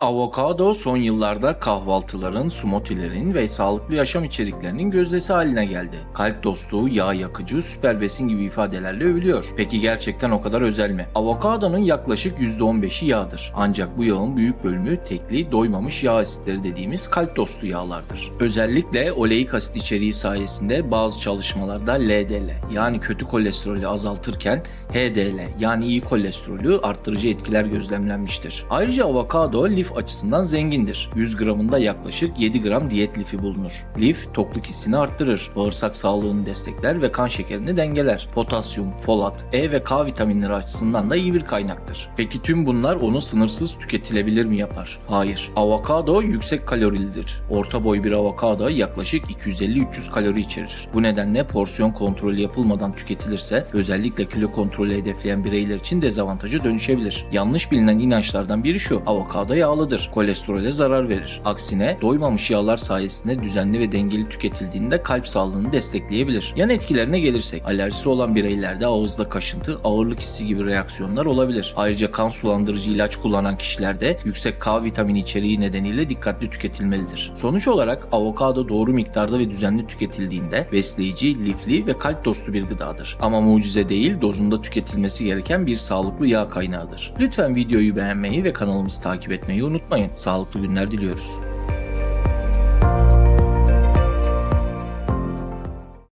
Avokado son yıllarda kahvaltıların, smoothie'lerin ve sağlıklı yaşam içeriklerinin gözdesi haline geldi. Kalp dostu, yağ yakıcı, süper besin gibi ifadelerle övülüyor. Peki gerçekten o kadar özel mi? Avokadonun yaklaşık %15'i yağdır. Ancak bu yağın büyük bölümü tekli, doymamış yağ asitleri dediğimiz kalp dostu yağlardır. Özellikle oleik asit içeriği sayesinde bazı çalışmalarda LDL yani kötü kolesterolü azaltırken HDL yani iyi kolesterolü arttırıcı etkiler gözlemlenmiştir. Ayrıca avokado lif açısından zengindir. 100 gramında yaklaşık 7 gram diyet lifi bulunur. Lif tokluk hissini arttırır, bağırsak sağlığını destekler ve kan şekerini dengeler. Potasyum, folat, E ve K vitaminleri açısından da iyi bir kaynaktır. Peki tüm bunlar onu sınırsız tüketilebilir mi yapar? Hayır. Avokado yüksek kalorilidir. Orta boy bir avokado yaklaşık 250-300 kalori içerir. Bu nedenle porsiyon kontrolü yapılmadan tüketilirse özellikle kilo kontrolü hedefleyen bireyler için dezavantaja dönüşebilir. Yanlış bilinen inançlardan biri şu. Avokado yağlıdır. Kolesterole zarar verir. Aksine doymamış yağlar sayesinde düzenli ve dengeli tüketildiğinde kalp sağlığını destekleyebilir. Yan etkilerine gelirsek alerjisi olan bireylerde ağızda kaşıntı, ağırlık hissi gibi reaksiyonlar olabilir. Ayrıca kan sulandırıcı ilaç kullanan kişilerde yüksek K vitamini içeriği nedeniyle dikkatli tüketilmelidir. Sonuç olarak avokado doğru miktarda ve düzenli tüketildiğinde besleyici, lifli ve kalp dostu bir gıdadır. Ama mucize değil, dozunda tüketilmesi gereken bir sağlıklı yağ kaynağıdır. Lütfen videoyu beğenmeyi ve kanalımızı takip etmeyi unutmayın. Sağlıklı günler diliyoruz.